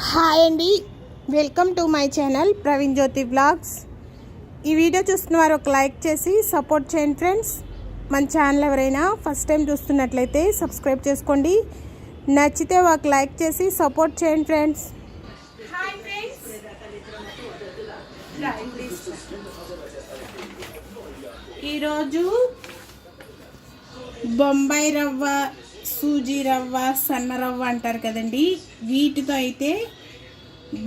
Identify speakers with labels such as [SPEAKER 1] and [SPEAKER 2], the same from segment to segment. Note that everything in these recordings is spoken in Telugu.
[SPEAKER 1] హాయ్ అండి. Welcome to my channel Praveen Jyothi blogs ఈ వీడియో చూస్తున్న వారు ఒక లైక్ చేసి సపోర్ట్ చేయండి ఫ్రెండ్స్ మన ఛానల్ ఎవరైనా ఫస్ట్ టైం చూస్తున్నట్లయితే సబ్స్క్రైబ్ చేసుకోండి. నచ్చితే ఒక లైక్ చేసి సపోర్ట్ చేయండి ఫ్రెండ్స్ హాయ్ ఫ్రెండ్స్ ఈరోజు బొంబాయి రవ్వ సూజీ రవ్వ సన్న రవ్వ అంటారు కదండి. వీటితో అయితే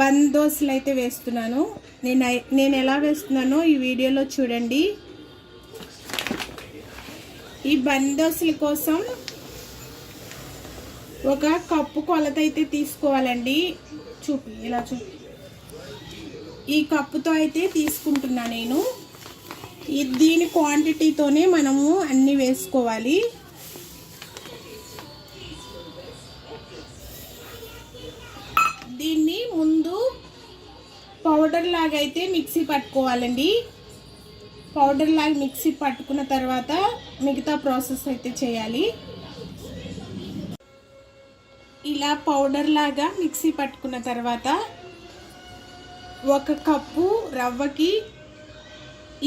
[SPEAKER 1] బందోసులు అయితే వేస్తున్నాను. నేను నేను ఎలా వేస్తున్నానో ఈ వీడియోలో చూడండి. ఈ బందోసుల కోసం ఒక కప్పు కొలత అయితే తీసుకోవాలండి. చూపి ఇలా చూపి. ఈ కప్పుతో అయితే తీసుకుంటున్నా నేను. ఈ దీని క్వాంటిటీతోనే మనము అన్నీ వేసుకోవాలి. దీన్ని ముందు పౌడర్ లాగా అయితే మిక్సీ పట్టుకోవాలండి. పౌడర్ లాగా మిక్సీ పట్టుకున్న తర్వాత మిగతా ప్రాసెస్ అయితే చేయాలి. ఇలా పౌడర్ లాగా మిక్సీ పట్టుకున్న తర్వాత ఒక కప్పు రవ్వకి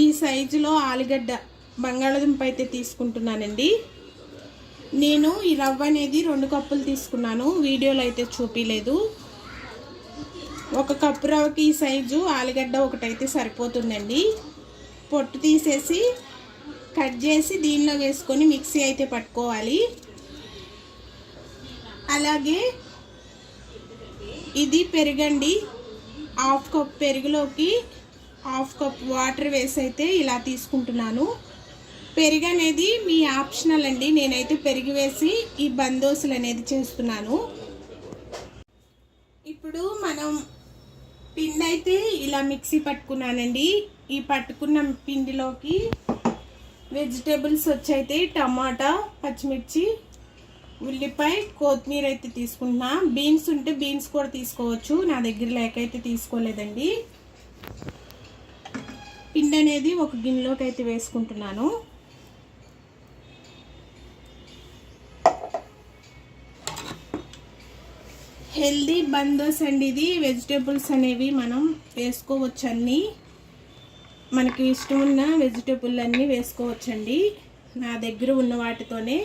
[SPEAKER 1] ఈ సైజులో ఆలుగడ్డ బంగాళదుంప అయితే తీసుకుంటున్నానండి. నేను ఈ రవ్వ అనేది రెండు కప్పులు తీసుకున్నాను. వీడియోలో అయితే చూపించలేదు ఒక కప్పు రవ్వకి ఈ సైజు ఆలుగడ్డ ఒకటైతే సరిపోతుందండి. పొట్టు తీసేసి కట్ చేసి దీనిలో వేసుకొని మిక్సీ అయితే పట్టుకోవాలి. అలాగే ఇది పెరుగండి. హాఫ్ కప్ పెరుగులోకి హాఫ్ కప్ వాటర్ వేసి అయితే ఇలా తీసుకుంటున్నాను. పెరుగు అనేది మీ ఆప్షనల్ అండి. నేనైతే పెరిగి వేసి ఈ బందోసులు అనేది చేస్తున్నాను. ఇప్పుడు మనం పిండి అయితే ఇలా మిక్సీ పట్టుకున్నానండి. ఈ పట్టుకున్న పిండిలోకి వెజిటేబుల్స్ వచ్చైతే టమాటా పచ్చిమిర్చి ఉల్లిపాయ కొత్తిమీర అయితే తీసుకుంటున్నా. బీన్స్ ఉంటే బీన్స్ కూడా తీసుకోవచ్చు. నా దగ్గర లేక అయితే తీసుకోలేదండి. పిండి అనేది ఒక గిన్నెలోకి అయితే వేసుకుంటున్నాను. హెల్దీ బందోస్ అండి ఇది. వెజిటేబుల్స్ అనేవి మనం వేసుకోవచ్చు అన్నీ మనకి ఇష్టం ఉన్న వెజిటేబుల్ అన్నీ వేసుకోవచ్చండి. నా దగ్గర ఉన్న వాటితోనే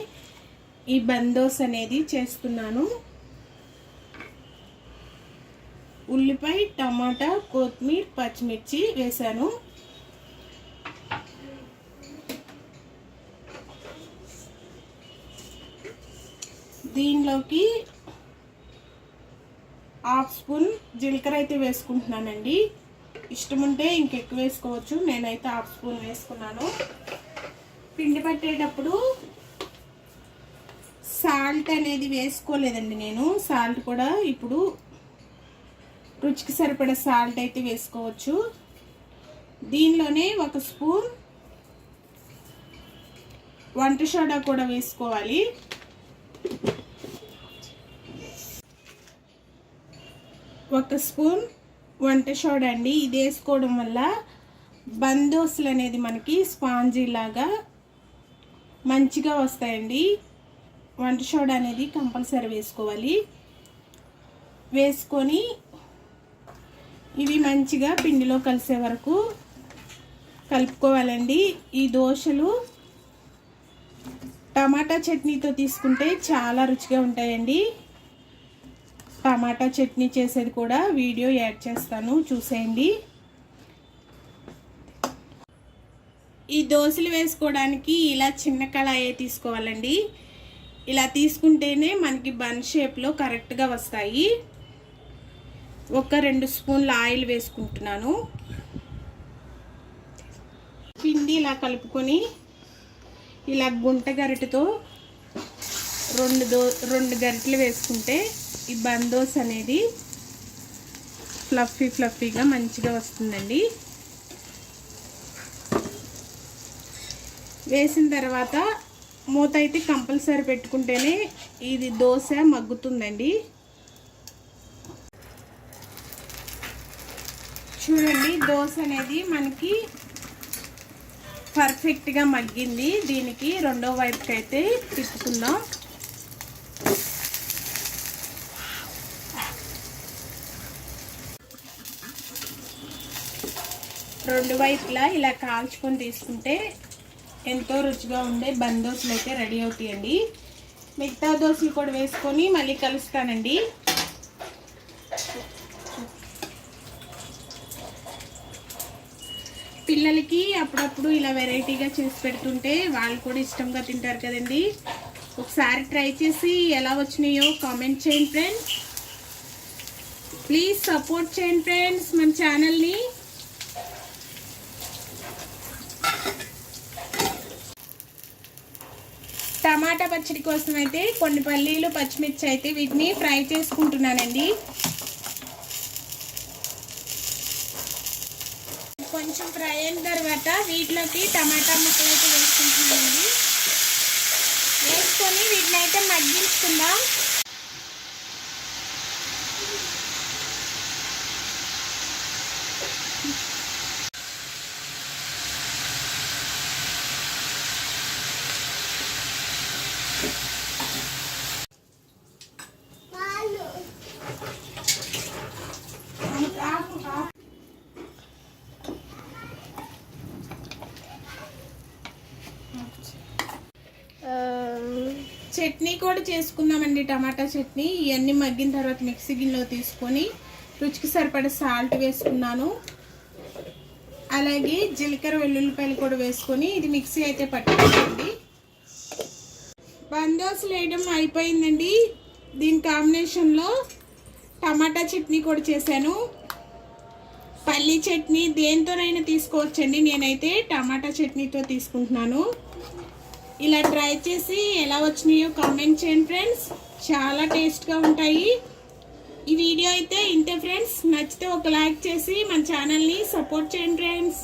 [SPEAKER 1] ఈ బందోస్ అనేది చేస్తున్నాను. ఉల్లిపాయ టమాటా కొత్తిమీర పచ్చిమిర్చి వేసాను దీనిలోకి హాఫ్ స్పూన్ జీలకర్ర అయితే వేసుకుంటున్నానండి. ఇష్టం ఉంటే ఇంకెక్కువ వేసుకోవచ్చు. నేనైతే హాఫ్ స్పూన్ వేసుకున్నాను. పిండి పట్టేటప్పుడు సాల్ట్ అనేది వేసుకోలేదండి నేను. సాల్ట్ కూడా ఇప్పుడు రుచికి సరిపడే సాల్ట్ అయితే వేసుకోవచ్చు. దీనిలోనే ఒక స్పూన్ వంట సోడా కూడా వేసుకోవాలి. ఒక స్పూన్ వంట సోడా అండి. ఇది వేసుకోవడం వల్ల బందోసులు అనేది మనకి స్పాంజీ లాగా మంచిగా వస్తాయండి. వంట సోడా అనేది కంపల్సరీ వేసుకోవాలి. వేసుకొని ఇవి మంచిగా పిండిలో కలిసే వరకు కలుపుకోవాలండి. ఈ దోశలు టమాటా చట్నీతో తీసుకుంటే చాలా రుచిగా ఉంటాయండి. టమాటా చట్నీ చేసేది కూడా వీడియో యాడ్ చేస్తాను చూసేయండి. ఈ దోశలు వేసుకోవడానికి ఇలా చిన్న కళాయి తీసుకోవాలండి. ఇలా తీసుకుంటేనే మనకి బన్ షేప్లో కరెక్ట్గా వస్తాయి. ఒక రెండు స్పూన్ల ఆయిల్ వేసుకుంటున్నాను. పిండి ఇలా కలుపుకొని ఇలా గుంట గరిటతో రెండు దో రెండు గరిటలు వేసుకుంటే ఈ బందోస్ అనేది ఫ్లఫీ ఫ్లఫీగా మంచిగా వస్తుందండి. వేసిన తర్వాత మూత అయితే కంపల్సరీ పెట్టుకుంటేనే ఇది దోశ మగ్గుతుందండి. చూడండి దోశ అనేది మనకి పర్ఫెక్ట్గా మగ్గింది. దీనికి రెండో వైపుకి అయితే తిప్పుకుందాం. రెండు వైపులా ఇలా కాల్చుకొని తీసుకుంటే ఎంతో రుచిగా ఉండే బందోసులు అయితే రెడీ అవుతాయండి. మిగతా దోశలు కూడా వేసుకొని మళ్ళీ కలుస్తానండి. పిల్లలకి అప్పుడప్పుడు ఇలా వెరైటీగా చేసి పెడుతుంటే వాళ్ళు కూడా ఇష్టంగా తింటారు కదండి. ఒకసారి ట్రై చేసి ఎలా వచ్చినాయో కామెంట్ చేయండి ఫ్రెండ్స్. ప్లీజ్ సపోర్ట్ చేయండి ఫ్రెండ్స్ మన ఛానల్ని. టమాటా పచ్చడి కోసం అయితే కొన్ని పల్లీలు పచ్చిమిర్చి అయితే వీటిని ఫ్రై చేసుకుంటున్నానండి. కొంచెం ఫ్రై అయిన తర్వాత వీటిలోకి టమాటా ముక్కలు అయితే వేసుకుంటున్నానండి. వేసుకొని వీటిని అయితే మగ్గించుకుందాం. చట్నీ కూడా చేసుకుందామండి. టమాటా చట్నీ ఇవన్నీ మగ్గిన తర్వాత మిక్సీ గిన్నెలో తీసుకొని రుచికి సరిపడ సాల్ట్ వేసుకున్నాను. అలాగే జీలకర్ర వెల్లుల్లిపాయలు కూడా వేసుకొని ఇది మిక్సీ అయితే పట్టుకోండి. బందోసులు వేయడం అయిపోయిందండి. దీని కాంబినేషన్లో టమాటా చట్నీ కూడా చేశాను. పల్లీ చట్నీ దేంతోనైనా తీసుకోవచ్చండి. నేనైతే టమాటా చట్నీతో తీసుకుంటున్నాను. ఇలా ట్రై చేసి ఎలా వచ్చినాయో కామెంట్ చేయండి ఫ్రెండ్స్ చాలా టేస్ట్గా ఉంటాయి. ఈ వీడియో అయితే ఇంతే ఫ్రెండ్స్ నచ్చితే ఒక లైక్ చేసి మన ఛానల్ని సపోర్ట్ చేయండి ఫ్రెండ్స్